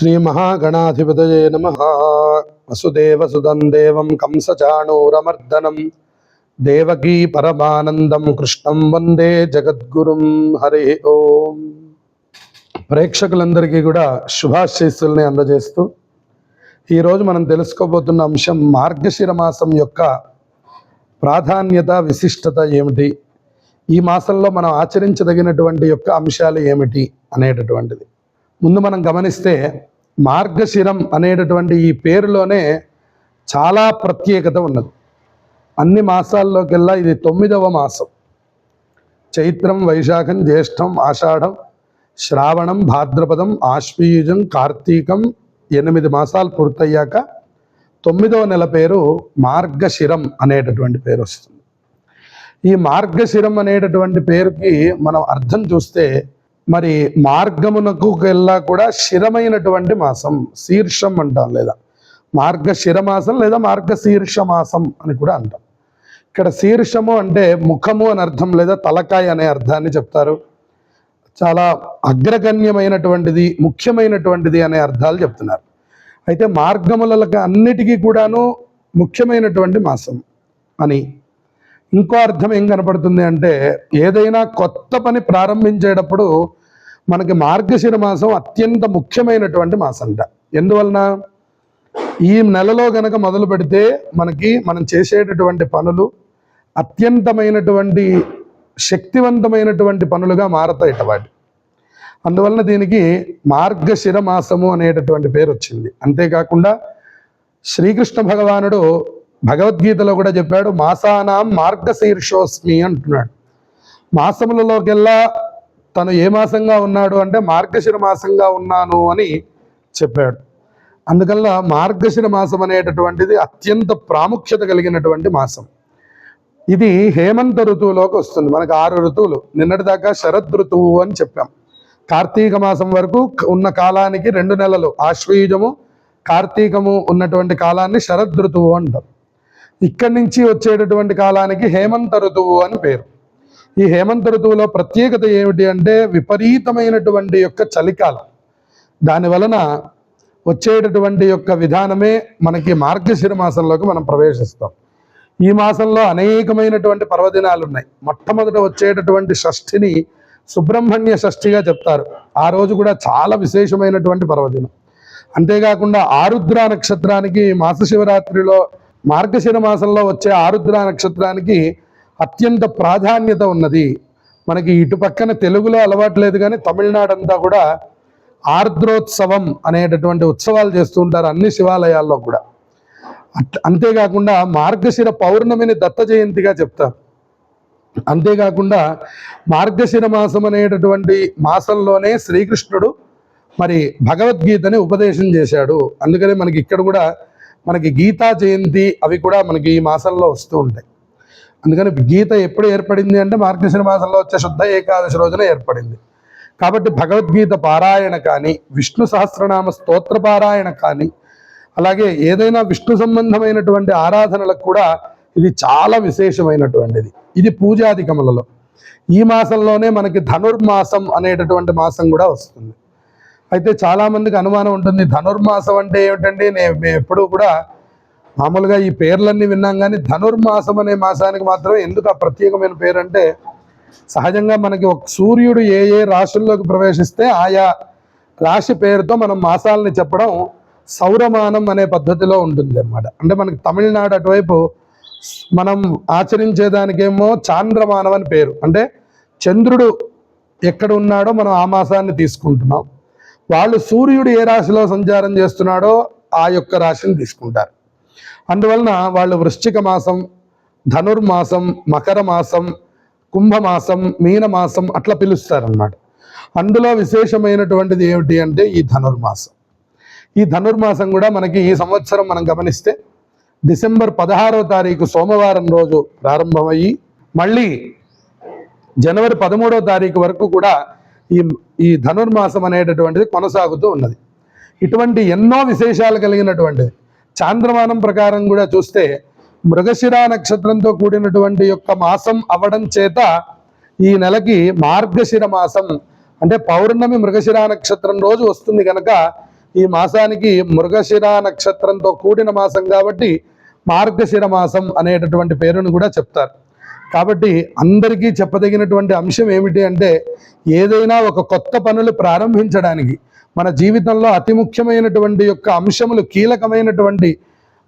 శ్రీ మహాగణాధిపతయే నమ. వసుదేవసుదం దేవం కంసచాణూరమర్దనం. దేవకీ పరమానందం కృష్ణం వందే జగద్గురుం హరి ఓం. ప్రేక్షకులందరికీ కూడా శుభాశీస్సుల్ని అందజేస్తూ ఈరోజు మనం తెలుసుకోబోతున్న అంశం మార్గశిర మాసం యొక్క ప్రాధాన్యత విశిష్టత ఏమిటి? ఈ మాసంలో మనం ఆచరించదగినటువంటి యొక్క అంశాలు ఏమిటి అనేటటువంటిది. ముందు మనం గమనిస్తే మార్గశిరం అనేటటువంటి ఈ పేరులోనే చాలా ప్రత్యేకత ఉన్నది. అన్ని మాసాల్లోకెల్లా ఇది తొమ్మిదవ మాసం. చైత్రం వైశాఖం జ్యేష్టం ఆషాఢం శ్రావణం భాద్రపదం ఆశ్వీయుజం కార్తీకం ఎనిమిది మాసాలు పూర్తయ్యాక తొమ్మిదవ నెల పేరు మార్గశిరం అనేటటువంటి పేరు వస్తుంది. ఈ మార్గశిరం అనేటటువంటి పేరుకి మనం అర్థం చూస్తే మరి మార్గమునకు వెళ్ళా కూడా శిరమైనటువంటి మాసం శీర్షం అంటాం లేదా? మార్గ శిరమాసం లేదా మార్గశీర్ష మాసం అని కూడా అంటాం. ఇక్కడ శీర్షము అంటే ముఖము అని అర్థం లేదా తలకాయ అనే అర్థాన్ని చెప్తారు. చాలా అగ్రగణ్యమైనటువంటిది ముఖ్యమైనటువంటిది అనే అర్థాలు చెప్తున్నారు. అయితే మార్గములకు అన్నిటికీ కూడాను ముఖ్యమైనటువంటి మాసం అని ఇంకో అర్థం ఏం కనపడుతుంది అంటే ఏదైనా కొత్త పని ప్రారంభించేటప్పుడు మనకి మార్గశిర మాసం అత్యంత ముఖ్యమైనటువంటి మాసం అంట ఎందువలన? ఈ నెలలో గనక మొదలు పెడితే మనకి మనం చేసేటటువంటి పనులు అత్యంతమైనటువంటి శక్తివంతమైనటువంటి పనులుగా మారతాయిట వాటి. అందువలన దీనికి మార్గశిర మాసము అనేటటువంటి పేరు వచ్చింది. అంతేకాకుండా శ్రీకృష్ణ భగవానుడు భగవద్గీతలో కూడా చెప్పాడు మాసానాం మార్గశీర్షోస్మి అంటున్నాడు. మాసములలోకెల్లా తను ఏ మాసంగా ఉన్నాడు అంటే మార్గశిర మాసంగా ఉన్నాను అని చెప్పాడు. అందువల్ల మార్గశిర మాసం అనేటటువంటిది అత్యంత ప్రాముఖ్యత కలిగినటువంటి మాసం. ఇది హేమంత ఋతువులోకి వస్తుంది. మనకు ఆరు ఋతువులు. నిన్నటిదాకా శరద్ ఋతువు అని చెప్పాం. కార్తీక మాసం వరకు ఉన్న కాలానికి రెండు నెలలు. ఆశ్వయుజము కార్తీకము ఉన్నటువంటి కాలాన్ని శరద్ ఋతువు అంటాం. ఇక్కడి నుంచి వచ్చేటటువంటి కాలానికి హేమంత ఋతువు అని పేరు. ఈ హేమంత ఋతువులో ప్రత్యేకత ఏమిటి అంటే విపరీతమైనటువంటి యొక్క చలికాలం. దాని వలన వచ్చేటటువంటి యొక్క విధానమే మనకి మార్గశిర మాసంలోకి మనం ప్రవేశిస్తాం. ఈ మాసంలో అనేకమైనటువంటి పర్వదినాలు ఉన్నాయి మొట్టమొదట వచ్చేటటువంటి షష్ఠిని సుబ్రహ్మణ్య షష్ఠిగా చెప్తారు. ఆ రోజు కూడా చాలా విశేషమైనటువంటి పర్వదినం. అంతేకాకుండా ఆరుద్ర నక్షత్రానికి మాస శివరాత్రిలో మార్గశిర మాసంలో వచ్చే ఆరుద్ర నక్షత్రానికి అత్యంత ప్రాధాన్యత ఉన్నది. మనకి ఇటు పక్కన తెలుగులో అలవాటు లేదు కానీ తమిళనాడు అంతా కూడా ఆర్ద్రోత్సవం అనేటటువంటి ఉత్సవాలు చేస్తూ ఉంటారు అన్ని శివాలయాల్లో కూడా. అంతేకాకుండా మార్గశిర పౌర్ణమిని దత్త జయంతిగా చెప్తారు. అంతేకాకుండా మార్గశిర మాసం అనేటటువంటి మాసంలోనే శ్రీకృష్ణుడు మరి భగవద్గీతని ఉపదేశం చేశాడు. అందుకనే మనకి ఇక్కడ కూడా మనకి గీతా జయంతి అవి కూడా మనకి ఈ మాసంలో వస్తూ ఉంటాయి. అందుకని గీత ఎప్పుడు ఏర్పడింది అంటే మార్గశిర మాసంలో వచ్చే శుద్ధ ఏకాదశి రోజున ఏర్పడింది. కాబట్టి భగవద్గీత పారాయణ కానీ విష్ణు సహస్రనామ స్తోత్ర పారాయణ కానీ అలాగే ఏదైనా విష్ణు సంబంధమైనటువంటి ఆరాధనలకు కూడా ఇది చాలా విశేషమైనటువంటిది. ఇది పూజాధికములలో ఈ మాసంలోనే మనకి ధనుర్మాసం అనేటటువంటి మాసం కూడా వస్తుంది. అయితే చాలామందికి అనుమానం ఉంటుంది ధనుర్మాసం అంటే ఏమిటండి? నేను ఎప్పుడూ కూడా మామూలుగా ఈ పేర్లన్నీ విన్నాం కానీ ధనుర్మాసం అనే మాసానికి మాత్రం ఎందుకు ఆ ప్రత్యేకమైన పేరు అంటే సహజంగా మనకి ఒక సూర్యుడు ఏ ఏ రాశుల్లోకి ప్రవేశిస్తే ఆయా రాశి పేరుతో మనం మాసాలని చెప్పడం సౌరమానం అనే పద్ధతిలో ఉంటుంది అనమాట అంటే మనకి తమిళనాడు అటువైపు మనం ఆచరించేదానికేమో చాంద్రమానం అని పేరు. అంటే చంద్రుడు ఎక్కడ ఉన్నాడో మనం ఆ మాసాన్ని తీసుకుంటున్నాం. వాళ్ళు సూర్యుడు ఏ రాశిలో సంచారం చేస్తున్నాడో ఆ యొక్క రాశిని తీసుకుంటారు. అందువలన వాళ్ళు వృశ్చిక మాసం ధనుర్మాసం మకర మాసం కుంభమాసం మీనమాసం అట్లా పిలుస్తారన్నమాట. అందులో విశేషమైనటువంటిది ఏమిటి అంటే ఈ ధనుర్మాసం. ఈ ధనుర్మాసం కూడా మనకి ఈ సంవత్సరం మనం గమనిస్తే డిసెంబర్ పదహారో తారీఖు సోమవారం రోజు ప్రారంభమయ్యి మళ్ళీ జనవరి పదమూడో తారీఖు వరకు కూడా ఈ ఈ ధనుర్మాసం అనేటటువంటిది కొనసాగుతూ ఉన్నది. ఇటువంటి ఎన్నో విశేషాలు కలిగినటువంటిది చాంద్రమానం ప్రకారం కూడా చూస్తే మృగశిర నక్షత్రంతో కూడినటువంటి యొక్క మాసం అవ్వడం చేత ఈ నెలకి మార్గశిర మాసం అంటే పౌర్ణమి మృగశిర నక్షత్రం రోజు వస్తుంది కనుక ఈ మాసానికి మృగశిర నక్షత్రంతో కూడిన మాసం కాబట్టి మార్గశిర మాసం అనేటటువంటి పేరును కూడా చెప్తారు. కాబట్టి అందరికీ చెప్పదగినటువంటి అంశం ఏమిటి అంటే ఏదైనా ఒక కొత్త పనులు ప్రారంభించడానికి మన జీవితంలో అతి ముఖ్యమైనటువంటి యొక్క అంశములు కీలకమైనటువంటి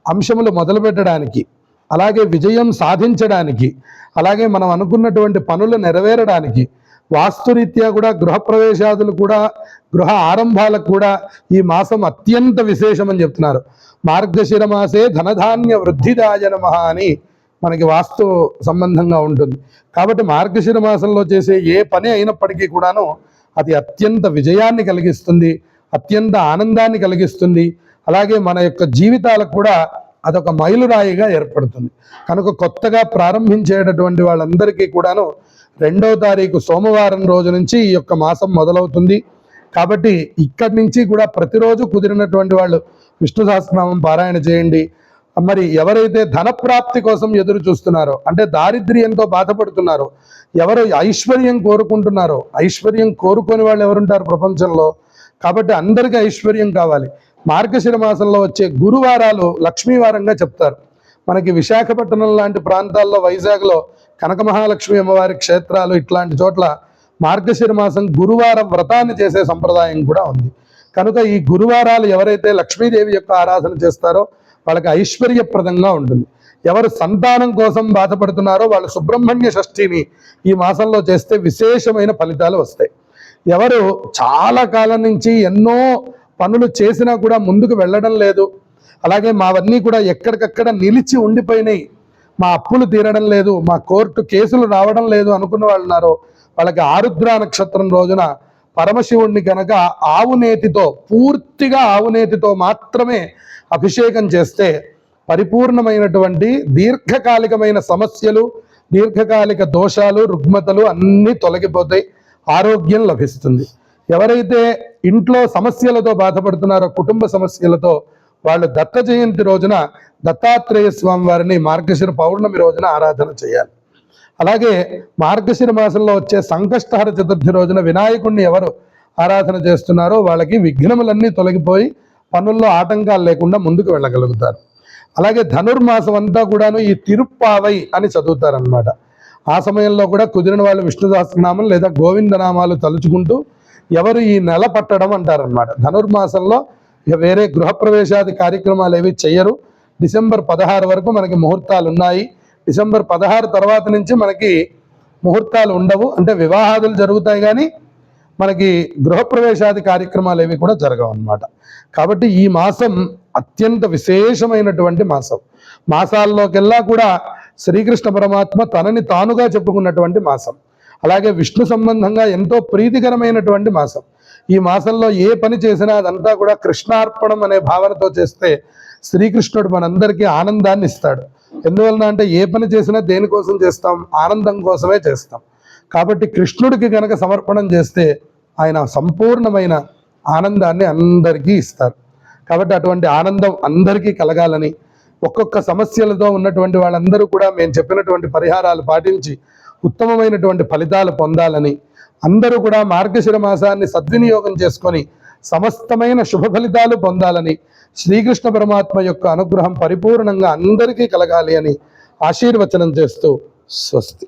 అంశములు మొదలు పెట్టడానికి అలాగే విజయం సాధించడానికి అలాగే మనం అనుకున్నటువంటి పనులు నెరవేరడానికి వాస్తురీత్యా కూడా గృహప్రవేశాదులు కూడా గృహ ఆరంభాలకు కూడా ఈ మాసం అత్యంత విశేషమని చెప్తున్నారు. మార్గశిర మాసే ధనధాన్య వృద్ధిదాయ నమః అని మనకి వాస్తు సంబంధంగా ఉంటుంది. కాబట్టి మార్గశిర మాసంలో చేసే ఏ పని అయినప్పటికీ కూడాను అది అత్యంత విజయాన్ని కలిగిస్తుంది అత్యంత ఆనందాన్ని కలిగిస్తుంది. అలాగే మన యొక్క జీవితాలకు కూడా అదొక మైలురాయిగా ఏర్పడుతుంది. కనుక కొత్తగా ప్రారంభించేటటువంటి వాళ్ళందరికీ కూడాను రెండవ తారీఖు సోమవారం రోజు నుంచి ఈ యొక్క మాసం మొదలవుతుంది. కాబట్టి ఇక్కడి నుంచి కూడా ప్రతిరోజు కుదిరినటువంటి వాళ్ళు విష్ణు సహస్రనామం పారాయణ చేయండి. మరి ఎవరైతే ధనప్రాప్తి కోసం ఎదురు చూస్తున్నారో అంటే దారిద్ర్యంతో బాధపడుతున్నారో ఎవరు ఐశ్వర్యం కోరుకుంటున్నారో ఐశ్వర్యం కోరుకొని వాళ్ళు ఎవరుంటారు ప్రపంచంలో? కాబట్టి అందరికీ ఐశ్వర్యం కావాలి. మార్గశిర మాసంలో వచ్చే గురువారాలు లక్ష్మీవారంగా చెప్తారు. మనకి విశాఖపట్నం లాంటి ప్రాంతాల్లో వైజాగ్లో కనక మహాలక్ష్మి అమ్మవారి క్షేత్రాలు ఇట్లాంటి చోట్ల మార్గశిర మాసం గురువారం వ్రతాన్ని చేసే సంప్రదాయం కూడా ఉంది. కనుక ఈ గురువారాలు ఎవరైతే లక్ష్మీదేవి యొక్క ఆరాధన చేస్తారో వాళ్ళకి ఐశ్వర్యప్రదంగా ఉంటుంది. ఎవరు సంతానం కోసం బాధపడుతున్నారో వాళ్ళు సుబ్రహ్మణ్య షష్ఠిని ఈ మాసంలో చేస్తే విశేషమైన ఫలితాలు వస్తాయి. ఎవరు చాలా కాలం నుంచి ఎన్నో పనులు చేసినా కూడా ముందుకు వెళ్ళడం లేదు. అలాగే మావన్నీ కూడా ఎక్కడికక్కడ నిలిచి ఉండిపోయినాయి. మా అప్పులు తీరడం లేదు మా కోర్టు కేసులు రావడం లేదు అనుకున్న వాళ్ళు ఉన్నారో. వాళ్ళకి ఆరుద్ర నక్షత్రం రోజున పరమశివుణ్ణి కనుక ఆవునేతితో పూర్తిగా ఆవునేతితో మాత్రమే అభిషేకం చేస్తే పరిపూర్ణమైనటువంటి దీర్ఘకాలికమైన సమస్యలు దీర్ఘకాలిక దోషాలు రుగ్మతలు అన్నీ తొలగిపోతాయి. ఆరోగ్యం లభిస్తుంది. ఎవరైతే ఇంట్లో సమస్యలతో బాధపడుతున్నారో కుటుంబ సమస్యలతో వాళ్ళు దత్త జయంతి రోజున దత్తాత్రేయ స్వామి వారిని మార్గశిర పౌర్ణమి రోజున ఆరాధన చేయాలి. అలాగే మార్గశిర మాసంలో వచ్చే సంకష్టహర చతుర్థి రోజున వినాయకుడిని ఎవరు ఆరాధన చేస్తున్నారో వాళ్ళకి విఘ్నములన్నీ తొలగిపోయి పనుల్లో ఆటంకాలు లేకుండా ముందుకు వెళ్ళగలుగుతారు. అలాగే ధనుర్మాసం అంతా కూడాను ఈ తిరుప్పావై అని చదువుతారనమాట ఆ సమయంలో కూడా కుదిరిన వాళ్ళు విష్ణు సహస్రనామం లేదా గోవిందనామాలు తలుచుకుంటూ ఎవరు ఈ నెల పట్టడం అంటారనమాట ధనుర్మాసంలో ఇక వేరే గృహప్రవేశాది కార్యక్రమాలు ఏవి చెయ్యరు డిసెంబర్ పదహారు వరకు మనకి ముహూర్తాలు ఉన్నాయి డిసెంబర్ పదహారు తర్వాత నుంచి మనకి ముహూర్తాలు ఉండవు. అంటే వివాహాదులు జరుగుతాయి కానీ మనకి గృహప్రవేశాది కార్యక్రమాలు ఏవి కూడా జరగవు అన్నమాట. కాబట్టి ఈ మాసం అత్యంత విశేషమైనటువంటి మాసం. మాసాల్లోకెల్లా కూడా శ్రీకృష్ణ పరమాత్మ తనని తానుగా చెప్పుకున్నటువంటి మాసం. అలాగే విష్ణు సంబంధంగా ఎంతో ప్రీతికరమైనటువంటి మాసం. ఈ మాసంలో ఏ పని చేసినా అదంతా కూడా కృష్ణార్పణం అనే భావనతో చేస్తే శ్రీకృష్ణుడు మనందరికీ ఆనందాన్ని ఇస్తాడు. ఎందువలన అంటే ఏ పని చేసినా దేనికోసం చేస్తాం? ఆనందం కోసమే చేస్తాం. కాబట్టి కృష్ణుడికి కనుక సమర్పణం చేస్తే ఆయన సంపూర్ణమైన ఆనందాన్ని అందరికీ ఇస్తారు. కాబట్టి అటువంటి ఆనందం అందరికీ కలగాలని ఒక్కొక్క సమస్యలతో ఉన్నటువంటి వాళ్ళందరూ కూడా మేము చెప్పినటువంటి పరిహారాలు పాటించి ఉత్తమమైనటువంటి ఫలితాలు పొందాలని అందరూ కూడా మార్గశిర మాసాన్ని సద్వినియోగం చేసుకొని సమస్తమైన శుభ ఫలితాలు పొందాలని శ్రీకృష్ణ పరమాత్మ యొక్క అనుగ్రహం పరిపూర్ణంగా అందరికీ కలగాలి అని ఆశీర్వచనం చేస్తూ స్వస్తి.